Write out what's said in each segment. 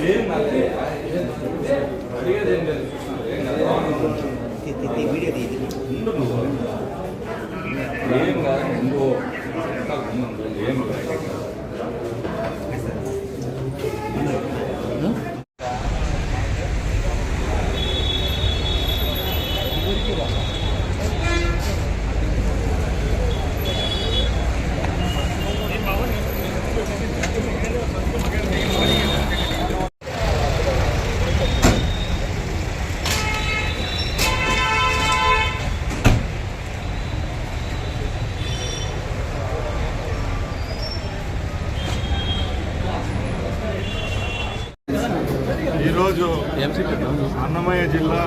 చేయాలి మేడం ఏం కాదు ఏం కాదు. ఈరోజు అన్నమయ్య జిల్లా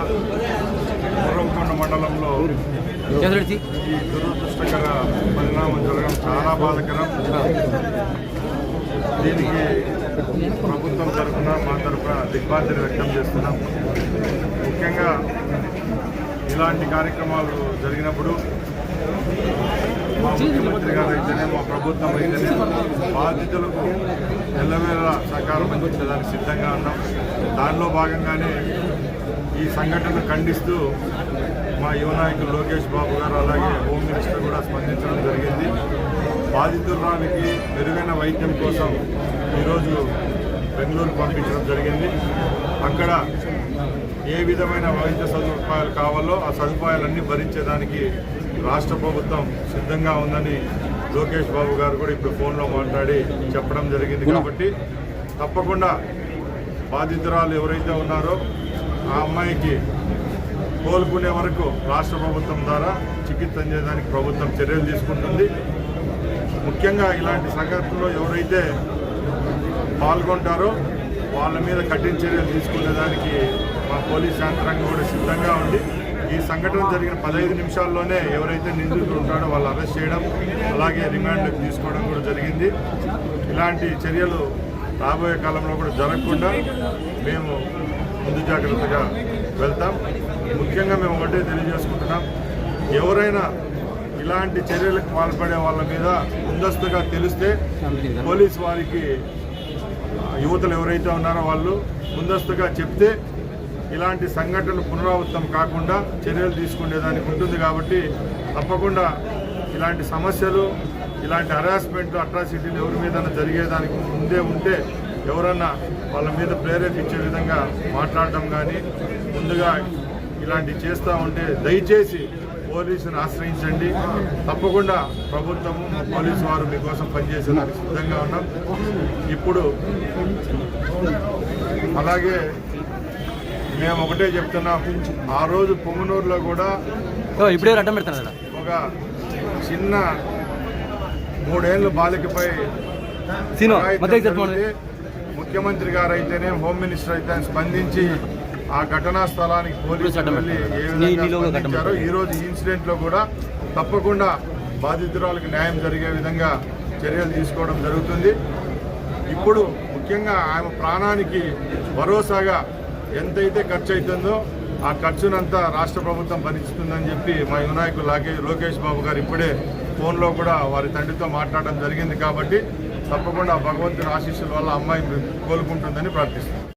గుర్రంకొండ మండలంలో ఈ దురదృష్టకర పరిణామం జరగడం చాలా బాధకరం. దీనికి ప్రభుత్వం తరఫున మా తరఫున దిగ్బాధ్యత వ్యక్తం చేస్తున్నాం. ముఖ్యంగా ఇలాంటి కార్యక్రమాలు జరిగినప్పుడు మా ముఖ్యమంత్రి గారు అయితేనే మా ప్రభుత్వం అయితేనే బాధితులకు ఎల్లవేళ సహకారం అందించడానికి సిద్ధంగా ఉన్నాం దానిలో భాగంగానే ఈ సంఘటన ఖండిస్తూ మా యువ నాయకులు లోకేష్ బాబు గారు అలాగే హోమ్ మినిస్టర్ కూడా స్పందించడం జరిగింది బాధితురానికి మెరుగైన వైద్యం కోసం ఈరోజు బెంగళూరు పంపించడం జరిగింది అక్కడ ఏ విధమైన వైద్య సదుపాయాలు కావాలో ఆ సదుపాయాలన్నీ భరించేదానికి రాష్ట్ర ప్రభుత్వం సిద్ధంగా ఉందని లోకేష్ బాబు గారు కూడా ఇప్పుడు ఫోన్లో మాట్లాడి చెప్పడం జరిగింది కాబట్టి తప్పకుండా బాధితురాలు ఎవరైతే ఉన్నారో ఆ అమ్మాయికి కోలుకునే వరకు రాష్ట్ర ప్రభుత్వం ద్వారా చికిత్స అందేదానికి ప్రభుత్వం చర్యలు తీసుకుంటుంది. ముఖ్యంగా ఇలాంటి సంఘటనలో ఎవరైతే పాల్గొంటారో వాళ్ళ మీద కఠిన చర్యలు తీసుకునేదానికి మా పోలీస్ యంత్రాంగం కూడా సిద్ధంగా ఉంది. ఈ సంఘటన జరిగిన పదహైదు నిమిషాల్లోనే ఎవరైతే నిందితులు ఉంటాడో వాళ్ళు అరెస్ట్ చేయడం అలాగే రిమాండ్కి తీసుకోవడం కూడా జరిగింది. ఇలాంటి చర్యలు రాబోయే కాలంలో కూడా జరగకుండా మేము ముందు జాగ్రత్తగా వెళ్తాం. ముఖ్యంగా మేము ఒకటే తెలియజేసుకుంటున్నాం. ఎవరైనా ఇలాంటి చర్యలకు పాల్పడే వాళ్ళ మీద ముందస్తుగా తెలిస్తే పోలీస్ వారికి యువతలు ఎవరైతే ఉన్నారో వాళ్ళు ముందస్తుగా చెప్తే ఇలాంటి సంఘటనలు పునరావృతం కాకుండా చర్యలు తీసుకునేదానికి ఉంటుంది కాబట్టి తప్పకుండా ఇలాంటి సమస్యలు ఇలాంటి హరాస్మెంట్ అట్రాసిటీలు ఎవరి మీద జరిగేదానికి ముందే ఉంటే ఎవరన్నా వాళ్ళ మీద ప్రేరేపించే విధంగా మాట్లాడటం కానీ ముందుగా ఇలాంటి చేస్తూ ఉంటే దయచేసి పోలీసుని ఆశ్రయించండి. తప్పకుండా ప్రభుత్వము మా పోలీసు వారు మీకోసం పనిచేసేదానికి సిద్ధంగా ఉన్నాం. ఇప్పుడు అలాగే మేము ఒకటే చెప్తున్నాం. ఆ రోజు పొంగనూరులో కూడా ఇప్పుడే అడ్డం పెడతాను ఒక చిన్న మూడేళ్ళు బాలికపై ముఖ్యమంత్రి గారు అయితేనే హోమ్ మినిస్టర్ అయితే స్పందించి ఆ ఘటనా స్థలానికి పోలీసులు వెళ్ళి ఏ విధంగా ఈ రోజు ఈ ఇన్సిడెంట్లో కూడా తప్పకుండా బాధితురాలకు న్యాయం జరిగే విధంగా చర్యలు తీసుకోవడం జరుగుతుంది. ఇప్పుడు ముఖ్యంగా ఆమె ప్రాణానికి భరోసాగా ఎంతైతే ఖర్చు అవుతుందో ఆ ఖర్చునంతా రాష్ట్ర ప్రభుత్వం భరిస్తుందని చెప్పి మా యువనాయకులు లాగే లోకేష్ బాబు గారు ఇప్పుడే ఫోన్లో కూడా వారి తండ్రితో మాట్లాడడం జరిగింది కాబట్టి తప్పకుండా భగవంతుని ఆశీస్సుల వల్ల అమ్మాయి కోలుకుంటుందని ప్రార్థిస్తున్నాం.